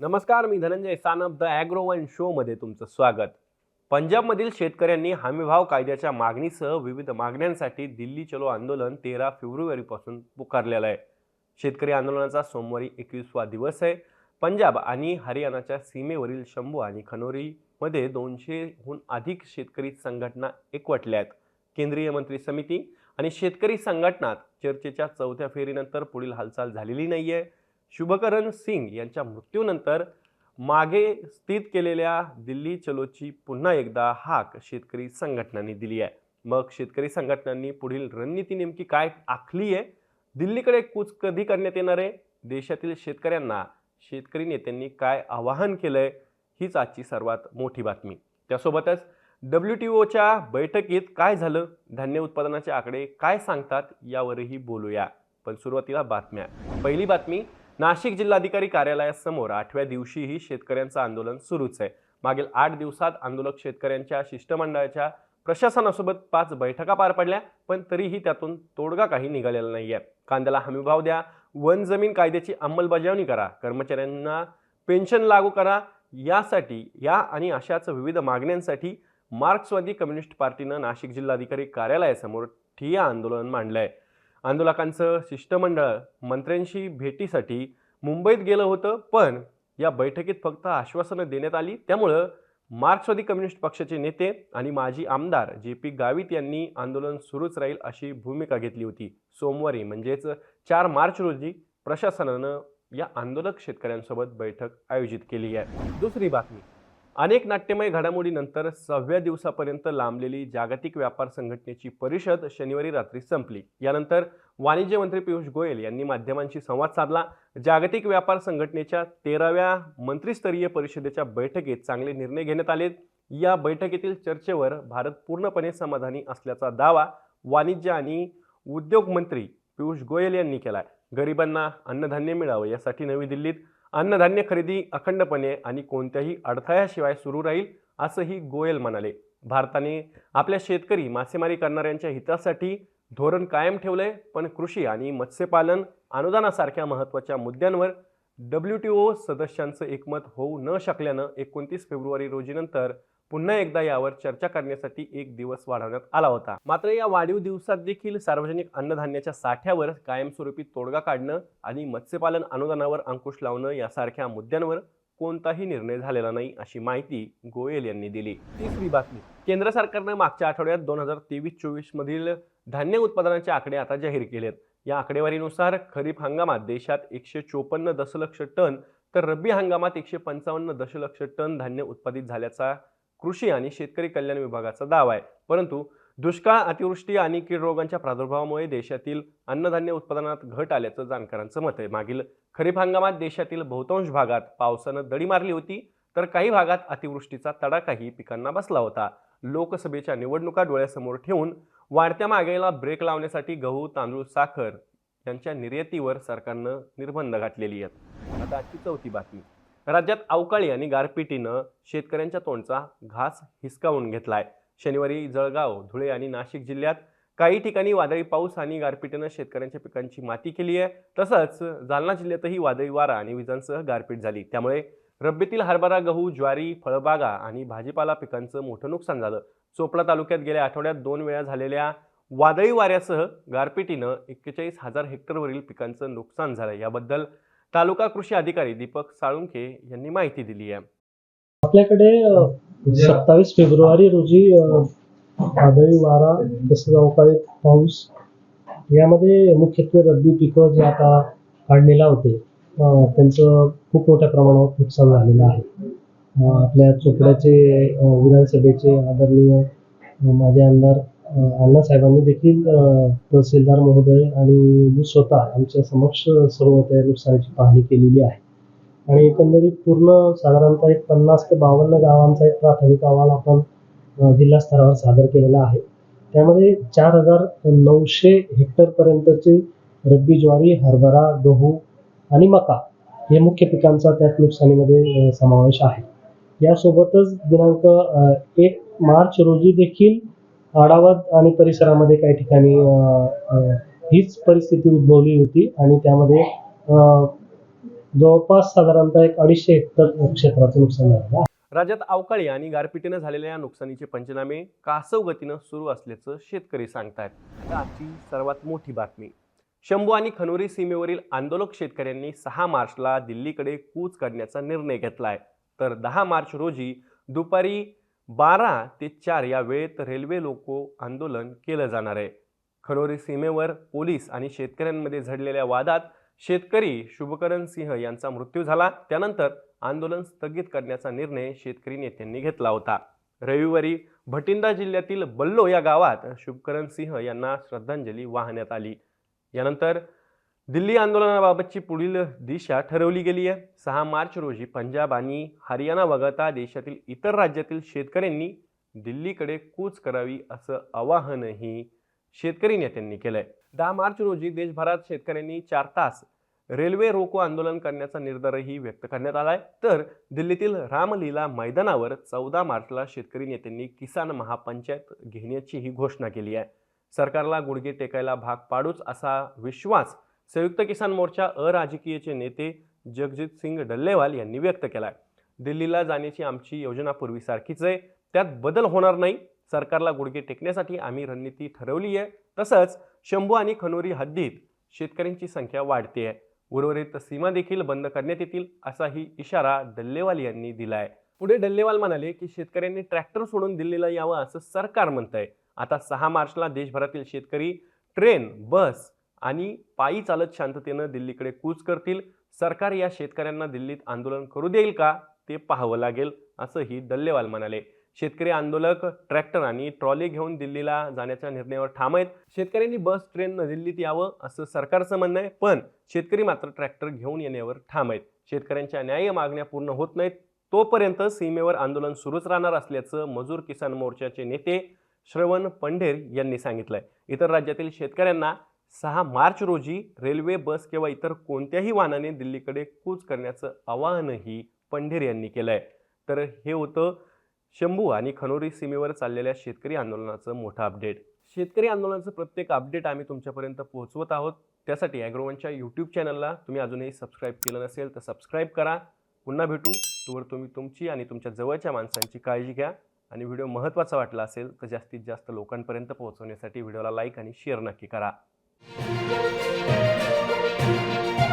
नमस्कार मी Dhananjay Sanap the agro one शोमध्ये तुमचं स्वागत. पंजाबमधील शेतकऱ्यांनी हमीभाव कायद्याच्या मागणीसह विविध मागण्यांसाठी दिल्ली चलो आंदोलन तेरा फेब्रुवारीपासून पुकारलेलं आहे. शेतकरी आंदोलनाचा सोमवारी एकवीसवा दिवस आहे. पंजाब आणि हरियाणाच्या सीमेवरील शंभू आणि खनोरीमध्ये दोनशेहून अधिक शेतकरी संघटना एकवटल्या आहेत. केंद्रीय मंत्री समिती आणि शेतकरी संघटनात चर्चेच्या चौथ्या फेरीनंतर पुढील हालचाल झालेली नाही आहे शुभकरण सिंग यांच्या मृत्यूनंतर मागे स्थित केलेल्या दिल्ली चलोची पुन्हा एकदा हाक शेतकरी संघटनांनी दिली आहे. मग शेतकरी संघटनांनी पुढील रणनीती नेमकी काय आखली आहे? दिल्लीकडे कूच कधी करण्यात येणार आहे? देशातील शेतकऱ्यांना शेतकरी नेत्यांनी काय आवाहन केलं आहे हीच आजची सर्वात मोठी बातमी. त्यासोबतच डब्ल्यू टी ओच्या बैठकीत काय झालं? धान्य उत्पादनाचे आकडे काय सांगतात? यावरही बोलूया. पण सुरुवातीला बातम्या. पहिली बातमी नाशिक जिल्हाधिकारी कार्यालयासमोर आठव्या दिवशीही शेतकऱ्यांचं आंदोलन सुरूच आहे. मागील आठ दिवसात आंदोलक शेतकऱ्यांच्या शिष्टमंडळाच्या प्रशासनासोबत पाच बैठका पार पडल्या पण तरीही त्यातून तोडगा काही निघालेला नाही आहे कांद्याला हमीभाव द्या वन जमीन कायद्याची अंमलबजावणी करा कर्मचाऱ्यांना पेन्शन लागू करा यासाठी या आणि अशाच विविध मागण्यांसाठी मार्क्सवादी कम्युनिस्ट पार्टीनं नाशिक जिल्हाधिकारी कार्यालयासमोर ठिय्या आंदोलन मांडलं आहे आंदोलकांचं शिष्टमंडळ मंत्र्यांशी भेटीसाठी मुंबईत गेलं होतं पण या बैठकीत फक्त आश्वासनं देण्यात आली. त्यामुळं मार्क्सवादी कम्युनिस्ट पक्षाचे नेते आणि माजी आमदार जे पी गावित यांनी आंदोलन सुरूच राहील अशी भूमिका घेतली होती. सोमवारी म्हणजेच चार मार्च रोजी प्रशासनानं या आंदोलक शेतकऱ्यांसोबत बैठक आयोजित केली आहे. दुसरी बातमी. अनेक नाट्यमय घडामोडीनंतर सहाव्या दिवसापर्यंत लांबलेली जागतिक व्यापार संघटनेची परिषद शनिवारी रात्री संपली. यानंतर वाणिज्य मंत्री पियुष गोयल यांनी माध्यमांशी संवाद साधला. जागतिक व्यापार संघटनेच्या तेराव्या मंत्रिस्तरीय परिषदेच्या बैठकीत चांगले निर्णय घेण्यात आले या बैठकीतील चर्चेवर भारत पूर्णपणे समाधानी असल्याचा दावा वाणिज्य आणि उद्योग मंत्री पियुष गोयल यांनी केला गरिबांना अन्नधान्य मिळावं यासाठी नवी दिल्लीत अन्नधान्य खरेदी अखंडपणे आणि कोणत्याही अडथळ्याशिवाय सुरू राहील असंही गोयल म्हणाले. भारताने आपल्या शेतकरी मासेमारी करणाऱ्यांच्या हितासाठी धोरण कायम ठेवलंय पण कृषी आणि मत्स्यपालन अनुदानासारख्या महत्त्वाच्या मुद्द्यांवर डब्ल्यू टी ओ सदस्यांचं एकमत होऊ न शकल्यानं एकोणतीस फेब्रुवारी रोजीनंतर पुन्हा एकदा यावर चर्चा करण्यासाठी एक दिवस वाढवण्यात आला होता. मात्र या वाढीव दिवसात देखील सार्वजनिक अन्नधान्याच्या साठ्यावर कायमस्वरूपी तोडगा काढणं आणि मत्स्यपालन अनुदानावर अंकुश लावणं यासारख्या मुद्द्यांवर कोणताही निर्णय झालेला नाही अशी माहिती गोयल यांनी दिली. तिसरी बातमी. केंद्र सरकारनं मागच्या आठवड्यात दोन हजार तेवीस चोवीस मधील धान्य उत्पादनाचे आकडे आता जाहीर केलेत. या आकडेवारीनुसार खरीप हंगामात देशात एकशे चोपन्न दशलक्ष टन तर रब्बी हंगामात एकशे पंचावन्न दशलक्ष टन धान्य उत्पादित झाल्याचा कृषी आणि शेतकरी कल्याण विभागाचा दावा आहे. परंतु दुष्काळ अतिवृष्टी आणि कीड रोगांच्या प्रादुर्भावामुळे देशातील अन्नधान्य उत्पादनात घट आल्याचं जाणकारांचं मत आहे. मागील खरीप हंगामात देशातील बहुतांश भागात पावसानं दडी मारली होती तर काही भागात अतिवृष्टीचा तडाखाही पिकांना बसला होता. लोकसभेच्या निवडणुका डोळ्यासमोर ठेवून वाढत्या मागणीला ब्रेक लावण्यासाठी गहू तांदूळ साखर यांच्या निर्यातीवर सरकारनं निर्बंध घातलेली आहेत. आता आजची चौथी बातमी. राज्यात अवकाळी आणि गारपिटीनं शेतकऱ्यांच्या तोंडचा घास हिसकावून घेतलाय. शनिवारी जळगाव धुळे आणि नाशिक जिल्ह्यात काही ठिकाणी वादळी पाऊस आणि गारपिटीनं शेतकऱ्यांच्या पिकांची माती केली आहे. तसंच जालना जिल्ह्यातही वादळी वारा आणि विजांसह गारपीट झाली. त्यामुळे रब्बीतील हरभरा गहू ज्वारी फळबागा आणि भाजीपाला पिकांचं मोठं नुकसान झालं. चोपडा तालुक्यात गेल्या आठवड्यात दोन वेळा झालेल्या वादळी वाऱ्यासह गारपिटीनं एक्केचाळीस हजार हेक्टरवरील पिकांचं नुकसान झालं. याबद्दल तालुका कृषी अधिकारी दीपक साळुंखे यांनी माहिती दिली आहे. आपल्याकडे सत्तावीस फेब्रुवारी रोजी वादळी वारा तसंच अवकाळी पाऊस यामध्ये मुख्यत्वे रब्बी पिकं जे आता काढणीला होते त्यांचं खूप मोठ्या प्रमाणावर नुकसान झालेलं आहे. आपल्या चोपड्याचे विधानसभेचे आदरणीय अ, माजी आमदार अण्णासाहेबांनी देखील तहसीलदार महोदय आणि मी स्वतः आमच्या समक्ष सर्व त्या नुकसानीची पाहणी केलेली आहे. आणि एकंदरीत पूर्ण साधारणतः एक पन्नास ते बावन्न गावांचा एक प्राथमिक अहवाल आपण जिल्हा स्तरावर सादर केलेला आहे. त्यामध्ये चार हजार नऊशे हेक्टरपर्यंतचे रब्बी ज्वारी हरभरा गहू आणि मका हे मुख्य पिकांचा त्यात नुकसानीमध्ये समावेश आहे. यासोबतच दिनांक एक मार्च रोजी देखील आढावाद आणि परिसरामध्ये काही ठिकाणी हीच परिस्थिती उद्भवली होती आणि त्यामध्ये जवळपास साधारणतः एक अडीचशे हेक्टर क्षेत्राचं नुकसान झालं राज्यात अवकाळी आणि गारपिटीनं झालेल्या या नुकसानीचे पंचनामे कासव गतीनं सुरू असल्याचं शेतकरी सांगतायत. आजची सर्वात मोठी बातमी. शंभू आणि खनोरी सीमेवरील आंदोलक शेतकऱ्यांनी सहा मार्चला दिल्लीकडे कूच करण्याचा निर्णय घेतला आहे तर दहा मार्च रोजी दुपारी बारा ते चार या वेळेत रेल्वे लोको आंदोलन केलं जाणार आहे. खरोरी सीमेवर पोलीस आणि शेतकऱ्यांमध्ये झडलेल्या वादात शेतकरी शुभकरण सिंह यांचा मृत्यू झाला. त्यानंतर आंदोलन स्थगित करण्याचा निर्णय शेतकरी नेत्यांनी घेतला होता. रविवारी भटिंडा जिल्ह्यातील बल्लो या गावात शुभकरण सिंह यांना श्रद्धांजली वाहण्यात आली. यानंतर दिल्ली आंदोलनाबाबतची पुढील दिशा ठरवली गेली आहे. सहा मार्च रोजी पंजाब आणि हरियाणा वगळता देशातील इतर राज्यातील शेतकऱ्यांनी दिल्लीकडे कूच करावी असं आवाहनही शेतकरी नेत्यांनी केलंय. दहा मार्च रोजी देशभरात शेतकऱ्यांनी चार तास रेल्वे रोको आंदोलन करण्याचा निर्धारही व्यक्त करण्यात आलाय. तर दिल्लीतील रामलीला मैदानावर चौदा मार्चला शेतकरी नेत्यांनी किसान महापंचायत घेण्याचीही घोषणा केली आहे. सरकारला गुडघे टेकायला भाग पाडूच असा विश्वास संयुक्त किसान मोर्चा अराजकीयचे नेते जगजित सिंग डल्लेवाल यांनी व्यक्त केला आहे दिल्लीला जाण्याची आमची योजना पूर्वीसारखीच आहे. त्यात बदल होणार नाही. सरकारला गुडघे टेकण्यासाठी आम्ही रणनीती ठरवली आहे. तसंच शंभू आणि खनोरी हद्दीत शेतकऱ्यांची संख्या वाढते आहे. उर्वरित सीमा देखील बंद करण्यात येतील असाही इशारा डल्लेवाल यांनी दिला आहे पुढे डल्लेवाल म्हणाले की शेतकऱ्यांनी ट्रॅक्टर सोडून दिल्लीला यावं असं सरकार म्हणत आहे आता सहा मार्चला देशभरातील शेतकरी ट्रेन बस आणि पायी चालत शांततेनं दिल्लीकडे कूच करतील. सरकार या शेतकऱ्यांना दिल्लीत आंदोलन करू देईल का? ते पाहावं लागेल असंही दल्लेवाल म्हणाले. शेतकरी आंदोलक ट्रॅक्टर आणि ट्रॉली घेऊन दिल्लीला जाण्याच्या निर्णयावर ठाम आहेत. शेतकऱ्यांनी बस ट्रेननं दिल्लीत यावं असं सरकारचं म्हणणं आहे. पण शेतकरी मात्र ट्रॅक्टर घेऊन येण्यावर ठाम आहेत. शेतकऱ्यांच्या न्याय मागण्या पूर्ण होत नाहीत. तोपर्यंत सीमेवर आंदोलन सुरूच राहणार असल्याचं मजूर किसान मोर्चाचे नेते श्रवण पंढेर यांनी सांगितलंय. इतर राज्यातील शेतकऱ्यांना सहा मार्च रोजी रेल्वे बस किंवा इतर कोणत्याही वाहनाने दिल्लीकडे कूच करण्याचं आवाहनही पंढेर यांनी केलं आहे तर हे होतं शंभू आणि खनोरी सीमेवर चाललेल्या शेतकरी आंदोलनाचं मोठं अपडेट. शेतकरी आंदोलनाचं प्रत्येक अपडेट आम्ही तुमच्यापर्यंत पोहोचवत आहोत. त्यासाठी ॲग्रोवनच्या यूट्यूब चॅनलला तुम्ही अजूनही सबस्क्राईब केलं नसेल तर सबस्क्राईब करा. पुन्हा भेटू. तोवर तुम्ही तुमची आणि तुमच्या जवळच्या माणसांची काळजी घ्या. आणि व्हिडिओ महत्त्वाचा वाटला असेल तर जास्तीत जास्त लोकांपर्यंत पोहोचवण्यासाठी व्हिडिओला लाईक आणि शेअर नक्की करा. なに?